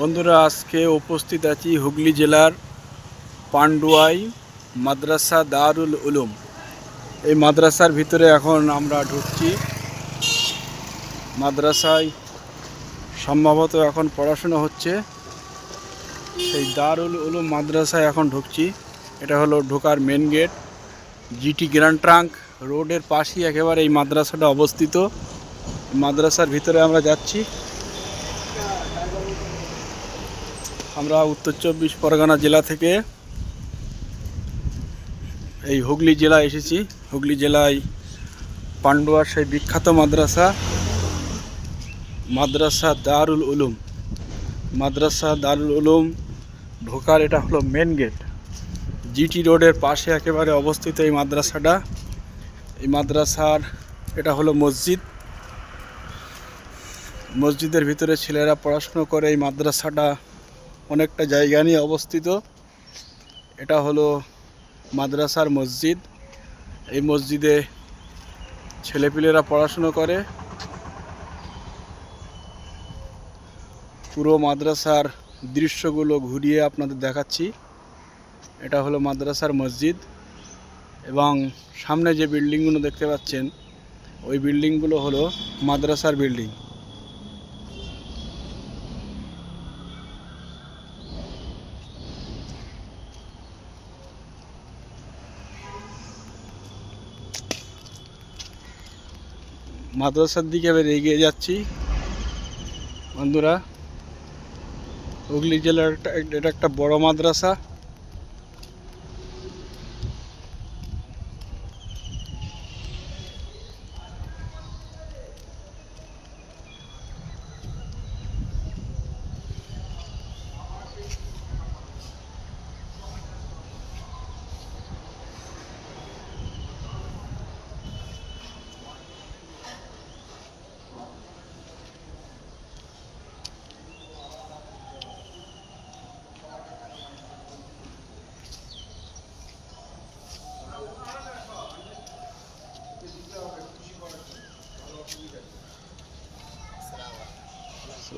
বন্ধুরা, আজকে উপস্থিত আছি হুগলি জেলার পান্ডুয়াই মাদ্রাসা দারুল উলুম। এই মাদ্রাসার ভিতরে এখন আমরা ঢুকছি। মাদ্রাসায় সম্ভবত এখন পড়াশোনা হচ্ছে। সেই দারুল উলুম মাদ্রাসায় এখন ঢুকছি। এটা হলো ঢোকার main gate GT grand trunk রোডের পাশেই একেবারে এই মাদ্রাসাটা অবস্থিত। মাদ্রাসার ভিতরে আমরা যাচ্ছি। আমরা উত্তর চব্বিশ পরগনা জেলা থেকে এই হুগলি জেলা এসেছি। হুগলি জেলায় পান্ডুয়ার সেই বিখ্যাত মাদ্রাসা মাদ্রাসা দারুল উলুম। মাদ্রাসা দারুল উলুম ঢোকার এটা হলো মেন গেট জিটি রোডের পাশে একেবারে অবস্থিত এই মাদ্রাসাটা। এই মাদ্রাসার এটা হলো মসজিদ। মসজিদের ভিতরে ছেলেরা পড়াশুনো করে এই মাদ্রাসাটা। অনেকটা জায়গা নিয়ে অবস্থিত। এটা হলো মাদ্রাসার মসজিদ। এই মসজিদে ছেলেপিলেরা পড়াশুনো করে। পুরো মাদ্রাসার দৃশ্যগুলো ঘুরিয়ে আপনাদের দেখাচ্ছি। এটা হলো মাদ্রাসার মসজিদ এবং সামনে যে বিল্ডিংগুলো দেখতে পাচ্ছেন, ওই বিল্ডিংগুলো হলো মাদ্রাসার বিল্ডিং। মাদ্রাসার দিকে এবার এগিয়ে যাচ্ছি। বন্ধুরা হুগলি জেলার এটা একটা বড় মাদ্রাসা।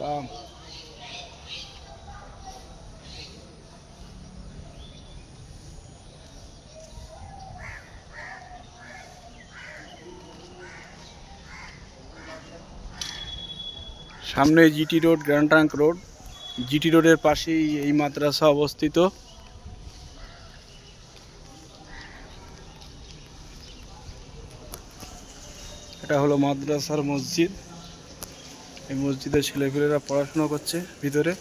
সালাম সামনে GT road grand trunk road GT রোডের পাশেই এই মাদ্রাসা অবস্থিত। এটা হলো মাদ্রাসার মসজিদ। এই মসজিদের ছেলেপিলেরা পড়াশোনা করছে ভিতরে।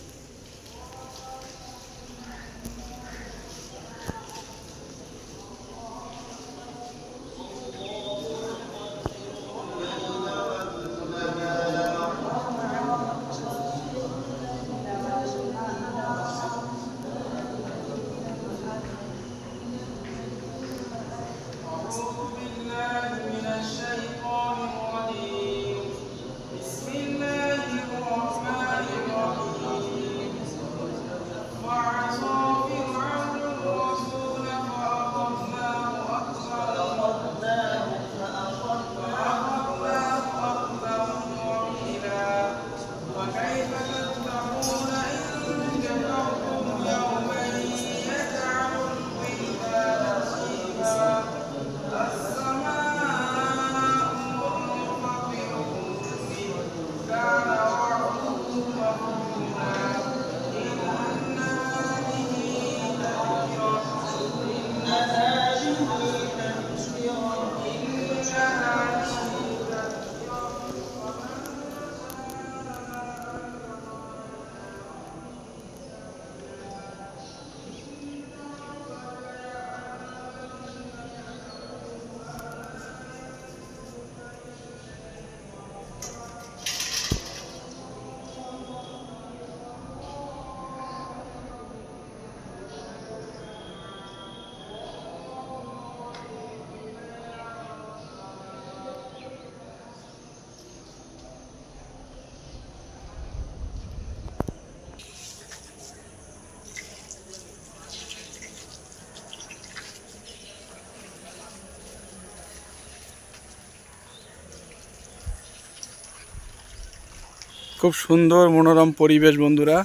খুব সুন্দর মনোরম পরিবেশ বন্ধুরা।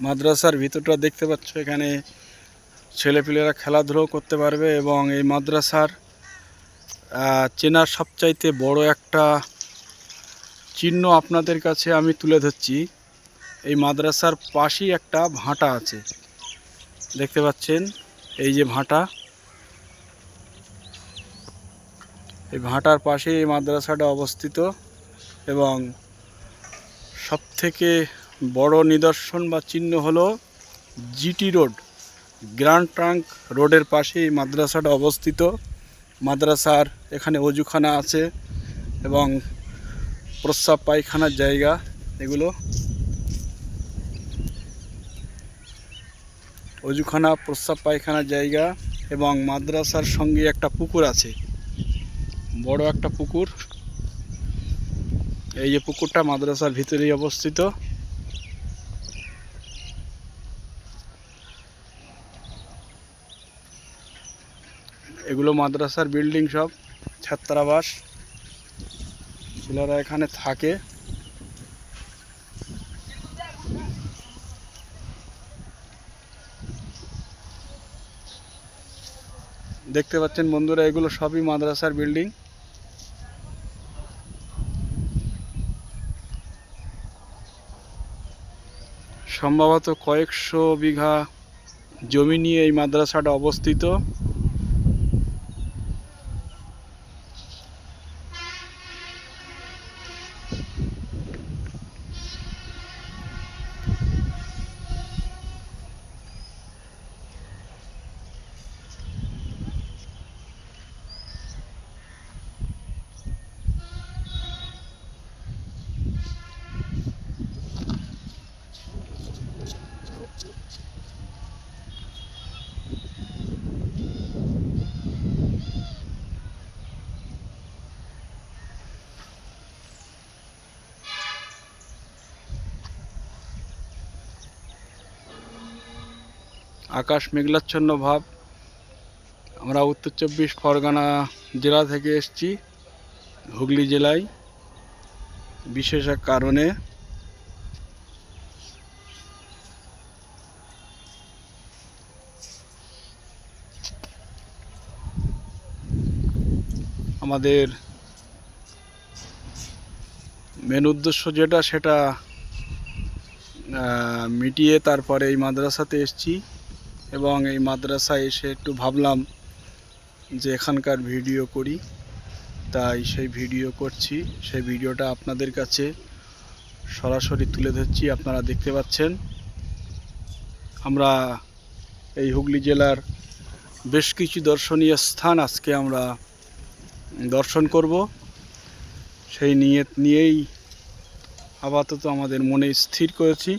মাদ্রাসার ভিতরটা দেখতে পাচ্ছ, এখানে ছেলেপিলেরা খেলাধুলো করতে পারবে এবং এই মাদ্রাসার চেনার সবচাইতে বড় একটা চিহ্ন আপনাদের কাছে আমি তুলে ধরছি। এই মাদ্রাসার পাশেই একটা ভাঁটা আছে। দেখতে পাচ্ছেন? এই যে ভাঁটা। এই ভাঁটার পাশেই এই মাদ্রাসাটা অবস্থিত এবং সবথেকে বড় নিদর্শন বা চিহ্ন হলো জিটি রোড, গ্র্যান্ড ট্রাঙ্ক রোডের পাশে এই মাদ্রাসাটা অবস্থিত। মাদ্রাসার এখানে অজুখানা আছে এবং প্রস্রাব পায়খানার জায়গা এগুলো। অজুখানা, প্রস্রাব পায়খানার জায়গা এবং মাদ্রাসার সঙ্গে একটা পুকুর আছে। বড় একটা পুকুর। এই যে পুকুরটা মাদ্রাসার ভিতরেই অবস্থিত। এগুলো মাদ্রাসার বিল্ডিং সব, ছাত্রাবাস। ছেলেরা এখানে থাকে। দেখতে পাচ্ছেন বন্ধুরা, এগুলো সবই মাদ্রাসার বিল্ডিং। সম্ভবত কয়েকশো বিঘা জমি নিয়ে এই মাদ্রাসাটা অবস্থিত। আকাশ মেঘলাচ্ছন্ন ভাব। আমরা উত্তর চব্বিশ পরগনা জেলা থেকে এসছি, হুগলি জেলায়। বিশেষ এক কারণে। আমাদের মেন উদ্দেশ্য যেটা, সেটা মিটিয়ে তারপরে এই মাদ্রাসাতে এসেছি। এবং এই মাদ্রাসায় এসে একটু ভাবলাম যে এখানকার ভিডিও করি। তাই সেই ভিডিও করছি। সেই ভিডিওটা আপনাদের কাছে সরাসরি তুলে ধরছি। আপনারা দেখতে পাচ্ছেন। আমরা এই হুগলি জেলার বেশ কিছু দর্শনীয় স্থান আজকে আমরা দর্শন করব। সেই নিয়ে নিয়েই আপাতত আমাদের মনে স্থির করেছি।